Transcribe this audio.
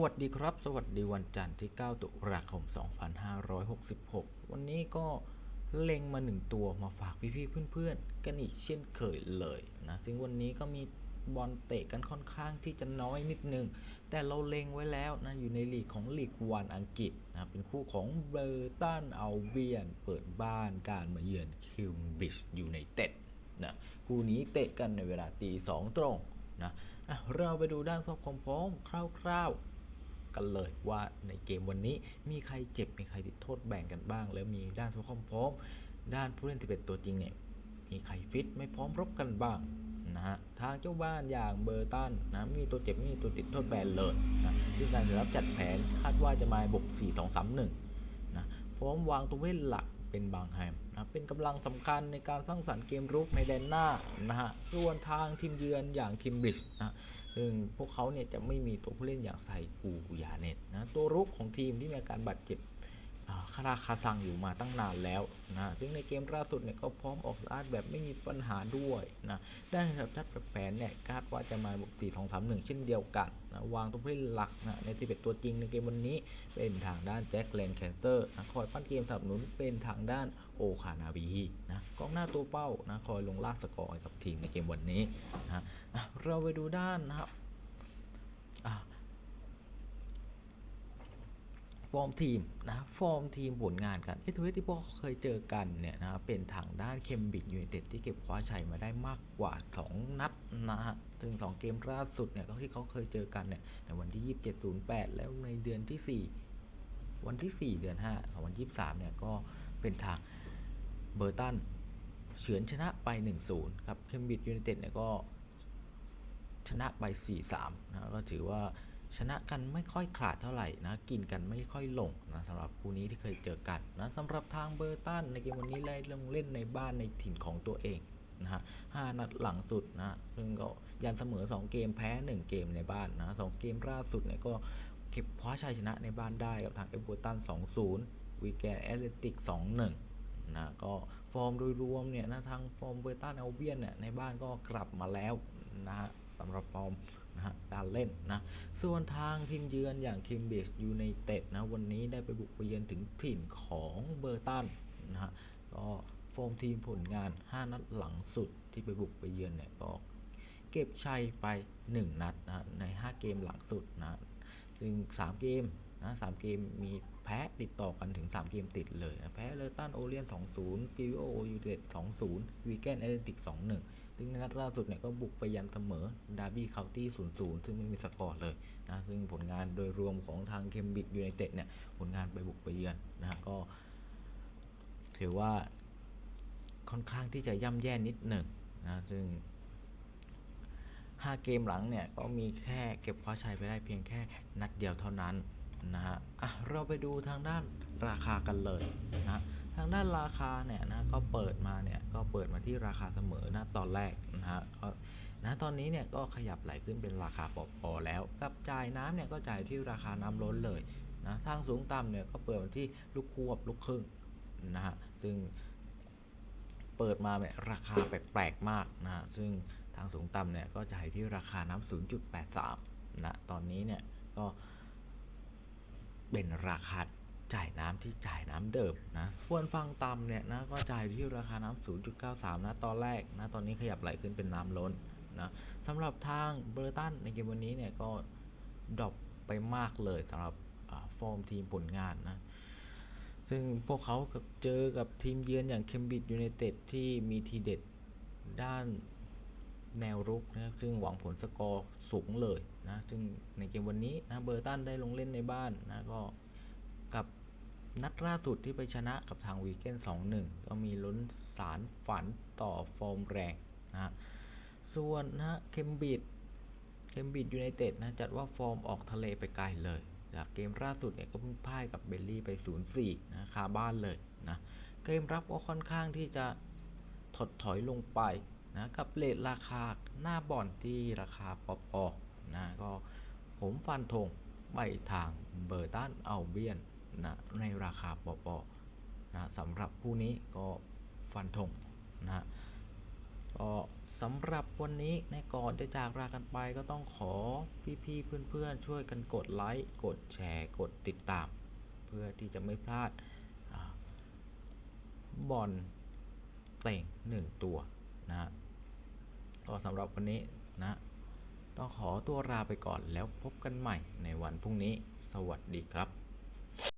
วัสดีครับ สวัสดีวันจันทร์ที่ 9 ตุลาคม 2566 วันนี้ก็เล็งมาหนึ่งตัวมาฝากพี่ๆเพื่อนๆ กันอีกเช่นเคยเลยนะซึ่งวันนี้ก็มีบอลเตะกันค่อนข้างที่จะน้อยนิดนึง แต่เราเล็งไว้แล้วนะ อยู่ในลีกของลีกวันอังกฤษนะ เป็นคู่ของเบอร์ตันเอาเวียน เปิดบ้านการมาเยือนคิวบิชอยู่ในเต็ดนะคู่นี้เตะกันในเวลาตีสองตรงนะอะเราไปดูด้านความพร้อมคร่าวๆ กันเลยว่าในเกมวันนี้มีใครเจ็บมีใครติดโทษแบ่งกันบ้าง แล้วมีด้านความพร้อม ด้านผู้เล่นที่เป็นตัวจริงเนี่ยมีใครฟิตไม่พร้อมรบกันบ้างนะฮะทางเจ้าบ้านอย่างเบอร์ตันนะมีตัวเจ็บมีตัวติดโทษแบนเลยนะซึ่งการจะรับจัดแผนคาดว่าจะมาบก4 2 3 1นะพร้อมวางตัวเล่นหลักเป็นบางแฮมนะเป็นกำลังสำคัญในการสร้างสรรค์เกมรุกในแดนหน้านะฮะส่วนทางทีมเยือนอย่างทีมบริดจ์นะ ซึ่งพวกเขาเนี่ยจะไม่มีตัวผู้เล่นอย่างไซกูยาเน็ตนะตัวรุกของทีมที่มีอาการบาดเจ็บ คาราคาซังอยู่มาตั้งนานแล้วนะซึ่งในเกมล่าสุดเนี่ยก็พร้อมออกสตาร์ทแบบไม่มีปัญหาด้วยนะด้านสับทัดแผนเนี่ยคาดว่าจะมาบุก4 2 3 1เช่นเดียวกันนะวางตัวผู้เล่นหลักนะในที่เป็นตัวจริงในเกมวันนี้เป็นทางด้านแจ็คแลนแคนเซอร์นะคอยปั้นเกมสนับสนุนเป็นทางด้านโอคานาบีนะกองหน้าตัวเป้านะคอยลงลากสกอร์กับทีมในเกมวันนี้นะอะเราไปดูด้านนะครับ อะ ฟอร์มทีมนะฟอร์มทีมผลงานกันเอทูเอที่พวกเขาเคยเจอกันเนี่ยนะเป็นทางด้านเคมบิกยูไนเต็ดที่เก็บคว้าชัยมาได้มากกว่า 2 นัดนะฮะถึง 2 เกมล่าสุดเนี่ยก็ที่เขาเคยเจอกันเนี่ยในวันที่ 2708 แล้วในเดือนที่ 4 วันที่ 4 เดือน5ของวัน23เนี่ยก็เป็นทางเบอร์ตันเฉือนชนะไป 1-0 ครับเคมบิกยูไนเต็ดเนี่ยก็ชนะไป 4-3 นะก็ถือว่า ชนะกันไม่ค่อยขาดเท่าไหร่นะกินกันไม่ค่อยลงนะสำหรับคู่นี้ที่เคยเจอกันนะสำหรับทางเบอร์ตันในเกมวันนี้ไล่ลงเล่นในบ้านในถิ่นของตัวเองนะฮะห้านัดหลังสุดนะซึ่งก็ยันเสมอ 2 เกมแพ้ 1 เกมในบ้านนะสองเกมล่าสุดเนี่ยก็เก็บคว้าชัยชนะในบ้านได้กับทางเอเวอร์ตัน2-0วีแกนแอตเลติก 2-1นะก็ฟอร์มโดยรวมเนี่ยนะทางฟอร์มเบอร์ตันเอาเบียนเนี่ยในบ้านก็กลับมาแล้วนะฮะสำหรับฟอร์ม นะฮะการเล่นนะส่วนทางทีมเยือนอย่างคิมเบสยูไนเต็ดนะวันนี้ได้ไปบุกไปเยือนถึงถิ่นของเบอร์ตันนะฮะก็โฟมทีมผลงาน 5 นัดหลังสุดที่ไปบุกไปเยือนเนี่ยก็เก็บชัยไป 1 นัดนะใน 5 เกมหลังสุดนะซึ่ง 3 เกมนะ3เกมมีแพ้ติดต่อกันถึง 3 เกมติดเลยนะแพ้เลอตันโอเลียน 2-0ปิโอยูเต็ด2-0วีแกนแอตเลติก 2-1 ซึ่งในนัดล่าสุดเนี่ยก็บุกไปยันเสมอดาร์บี้เคาน์ตี้0-0ซึ่งไม่มีสกอร์เลยนะซึ่งผลงานโดยรวมของทางเคมบิกยูไนเต็ดเนี่ยผลงานไปบุกไปเยือนนะฮะก็ถือว่าค่อนข้างที่จะย่ำแย่นิดหนึ่งนะซึ่ง5 เกมหลังเนี่ยก็มีแค่เก็บคว้าชัยไปได้เพียงแค่นัดเดียวเท่านั้นนะฮะอะเราไปดูทางด้านราคากันเลยนะ ทางด้านราคาเนี่ยนะก็เปิดมาเนี่ยก็เปิดมาที่ราคาเสมอนะตอนแรกนะฮะก็นะตอนนี้เนี่ยก็ขยับไหลขึ้นเป็นราคาปอปอแล้วกับจ่ายน้ำเนี่ยก็จ่ายที่ราคาน้ำล้นเลยนะทางสูงต่ำเนี่ยก็เปิดมาที่ลูกควบลูกครึ่งนะฮะซึ่งเปิดมาแบบราคาแปลกๆมากนะฮะซึ่งทางสูงต่ำเนี่ยก็จ่ายที่ราคาน้ำ0.83นะตอนนี้เนี่ยก็เป็นราคา จ่ายน้ำที่จ่ายน้ำเดิมนะส่วนฝั่งต่ำเนี่ยนะก็จ่ายที่ราคาน้ำ0.93 นะตอนแรกนะตอนนี้ขยับไหลขึ้นเป็นน้ำล้นนะสำหรับทางเบอร์ตันในเกมวันนี้เนี่ยก็ดรอปไปมากเลยสำหรับฟอร์มทีมผลงานนะซึ่งพวกเขาเจอกับทีมเยือนอย่างเคมบริดจ์ยูไนเต็ดที่มีทีเด็ดด้านแนวรุกนะซึ่งหวังผลสกอร์สูงเลยนะ ซึ่งในเกมวันนี้นะเบอร์ตันได้ลงเล่นในบ้านนะก็ นัดล่าสุดที่ไปชนะกับทางวีเกน2-1 ก็มีลุ้นสารฝันต่อฟอร์มแรงนะฮะส่วนนะเคมบิดเคมบิดยูไนเต็ดนะจัดว่าฟอร์มออกทะเลไปไกลเลย จากเกมล่าสุดเนี่ยก็เพิ่งพ่ายกับเบลลี่ไป 0-4 นะคาบ้านเลยนะเกมรับก็ค่อนข้างที่จะถดถอยลงไปนะกับเลทราคาหน้าบ่อลที่ราคาปอๆนะก็ผมฟันธงไปทางเบอร์ตันเอาเบียน นะในราคาปอๆนะสำหรับคู่นี้ก็ฟันธงนะก็สำหรับวันนี้ในก่อนจะจากลากันไปก็ต้องขอพี่ๆเพื่อนๆ ช่วยกันกดไลค์กดแชร์กดติดตาม เพื่อที่จะไม่พลาดบอลเต่งหนึ่งตัวนะฮะก็สำหรับวันนี้นะ ต้องขอตัวลาไปก่อนแล้วพบกันใหม่ในวันพรุ่งนี้ สวัสดีครับ